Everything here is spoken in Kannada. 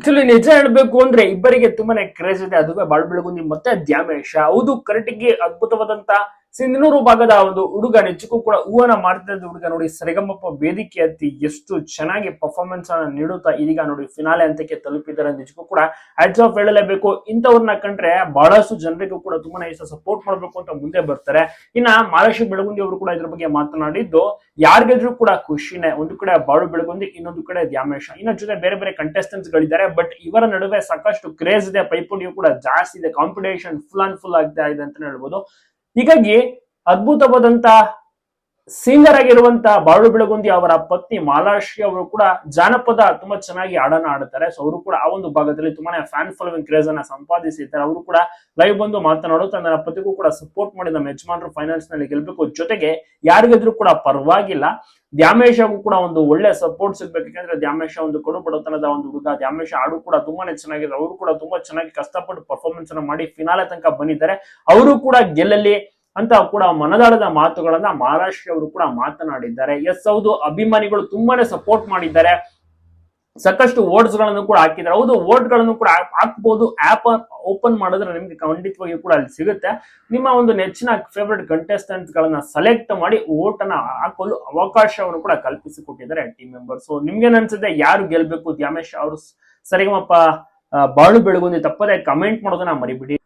ಆಕ್ಚುಲಿ ನಿಜ ಹೇಳ್ಬೇಕು ಅಂದ್ರೆ ಇಬ್ಬರಿಗೆ ತುಂಬಾನೇ ಕ್ರೇಜ್ ಇದೆ. ಅದುವೇ ಬಾಳ್ ಬೆಳಗುಂದಿ ಮತ್ತೆ ದ್ಯಾಮೇಶ. ಹೌದು ಕರೆಕ್ಟ್ಗೆ ಅದ್ಭುತವಾದಂತ ಸಿಂಧನೂರು ಭಾಗದ ಒಂದು ಹುಡುಗ ನಿಜಕ್ಕೂ ಕೂಡ ಹೂವನ ಮಾಡ್ತಿದ್ದ ಹುಡುಗ ನೋಡಿ ಸರಿಗಮ್ಮಪ್ಪ ವೇದಿಕೆ ಹತ್ತಿ ಎಷ್ಟು ಚೆನ್ನಾಗಿ ಪರ್ಫಾರ್ಮೆನ್ಸ್ ಅನ್ನ ನೀಡುತ್ತಾ ಇದೀಗ ನೋಡಿ ಫಿನಾಲೆ ಅಂತಕ್ಕೆ ತಲುಪಿದ್ದಾರೆ ನಿಜಕ್ಕೂ ಕೂಡ ಹೆಡ್ಸ್ ಆಫ್ ಹೇಳಲೇಬೇಕು. ಇಂಥವ್ರನ್ನ ಕಂಡ್ರೆ ಬಹಳಷ್ಟು ಜನರಿಗೂ ಕೂಡ ತುಂಬಾ ಇಷ್ಟ ಸಪೋರ್ಟ್ ಮಾಡ್ಬೇಕು ಅಂತ ಮುಂದೆ ಬರ್ತಾರೆ. ಇನ್ನ ಮಹಾರಾಷ್ಟ್ರ ಬೆಳಗುಂದಿ ಅವರು ಕೂಡ ಇದ್ರ ಬಗ್ಗೆ ಮಾತನಾಡಿದ್ದು ಯಾರಿಗೆದ್ರು ಕೂಡ ಖುಷಿನೇ. ಒಂದು ಕಡೆ ಬಾಳು ಬೆಳಗುಂದಿ, ಇನ್ನೊಂದು ಕಡೆ ದ್ಯಾಮೇಶ. ಇನ್ನ ಜೊತೆ ಬೇರೆ ಬೇರೆ ಕಂಟೆಸ್ಟೆಂಟ್ಸ್ ಗಳಿದ್ದಾರೆ ಬಟ್ ಇವರ ನಡುವೆ ಸಾಕಷ್ಟು ಕ್ರೇಜ್ ಇದೆ, ಪೈಪೋಟಿಯು ಕೂಡ ಜಾಸ್ತಿ ಇದೆ ಕಾಂಪಿಟೇಷನ್ ಫುಲ್ ಅಂಡ್ ಫುಲ್ ಆಗ್ತಾ ಇದೆ ಅಂತ ಹೇಳ್ಬೋದು. ಹೀಗಾಗಿ ಅದ್ಭುತವಾದಂತ ಸಿಂಗರ್ ಆಗಿರುವಂತ ಬಾಳು ಬೆಳಗುಂದಿ ಅವರ ಪತ್ನಿ ಮಾಲಾಶ್ರೀ ಅವರು ಕೂಡ ಜಾನಪದ ತುಂಬಾ ಚೆನ್ನಾಗಿ ಹಾಡನ್ನ ಆಡುತ್ತಾರೆ ಸೊ ಅವರು ಕೂಡ ಆ ಒಂದು ಭಾಗದಲ್ಲಿ ತುಂಬಾನೇ ಫ್ಯಾನ್ ಫಾಲೋವಿಂಗ್ ಕ್ರೇಜ್ ಅನ್ನ ಸಂಪಾದಿಸಿದ್ದಾರೆ ಅವರು ಕೂಡ ಲೈವ್ ಬಂದು ಮಾತನಾಡುತ್ತಾ ತನ್ನ ಪತಿಗೂ ಕೂಡ ಸಪೋರ್ಟ್ ಮಾಡಿ ನಮ್ಮ ಯಜಮಾನರು ಫೈನಾನ್ಸ್ನಲ್ಲಿ ಗೆಲ್ಬೇಕು. ಜೊತೆಗೆ ಯಾರಿಗಿದ್ರು ಕೂಡ ಪರವಾಗಿಲ್ಲ. ದ್ಯಾಮೇಶಗೂ ಕೂಡ ಒಂದು ಒಳ್ಳೆ ಸಪೋರ್ಟ್ ಸಿಗ್ಬೇಕು. ಯಾಕಂದ್ರೆ ದ್ಯಾಮೇಶ ಒಂದು ಕಡು ಬಡತನದ ಒಂದು ಹುಡುಗ. ದ್ಯಾಮೇಶ ಹಾಡು ಕೂಡ ತುಂಬಾನೇ ಚೆನ್ನಾಗಿದೆ. ಅವರು ಕೂಡ ತುಂಬಾ ಚೆನ್ನಾಗಿ ಕಷ್ಟಪಟ್ಟು ಪರ್ಫಾರ್ಮೆನ್ಸ್ ಅನ್ನ ಮಾಡಿ ಫಿನಾಲೆ ತನಕ ಬಂದಿದ್ದಾರೆ. ಅವರು ಕೂಡ ಗೆಲ್ಲಲಿ ಅಂತ ಕೂಡ ಮನದಾಳದ ಮಾತುಗಳನ್ನ ಮಹಾರಾಷ್ಟ್ರವರು ಕೂಡ ಮಾತನಾಡಿದ್ದಾರೆ. ಎಸ್ ಹೌದು, ಅಭಿಮಾನಿಗಳು ತುಂಬಾನೇ ಸಪೋರ್ಟ್ ಮಾಡಿದ್ದಾರೆ. ಸಾಕಷ್ಟು ವರ್ಡ್ಸ್ಗಳನ್ನು ಕೂಡ ಹಾಕಿದ್ದಾರೆ. ಹೌದು ವರ್ಡ್ಗಳನ್ನು ಕೂಡ ಹಾಕ್ಬಹುದು ಆಪ್ ಓಪನ್ ಮಾಡಿದ್ರೆ ನಿಮ್ಗೆ ಖಂಡಿತವಾಗಿ ಕೂಡ ಅಲ್ಲಿ ಸಿಗುತ್ತೆ. ನಿಮ್ಮ ಒಂದು ನೆಚ್ಚಿನ ಫೇವರೆಟ್ ಕಂಟೆಸ್ಟೆಂಟ್ ಗಳನ್ನ ಸೆಲೆಕ್ಟ್ ಮಾಡಿ ವೋಟ್ ಅನ್ನ ಹಾಕಲು ಅವಕಾಶವನ್ನು ಕೂಡ ಕಲ್ಪಿಸಿಕೊಟ್ಟಿದ್ದಾರೆ ಟೀಮ್ ಮೆಂಬರ್ಸ್ ಸೊ ನಿಮ್ಗೆ ಅನ್ಸುತ್ತೆ ಯಾರು ಗೆಲ್ಬೇಕು? ದ್ಯಾಮೇಶ್ ಅವರು ಸರಿಗಮಪ್ಪ ಬಾಳು ಬೆಳಗುಂದಿ ತಪ್ಪದೆ ಕಮೆಂಟ್ ಮಾಡೋದನ್ನ ಮರಿಬಿಡಿ.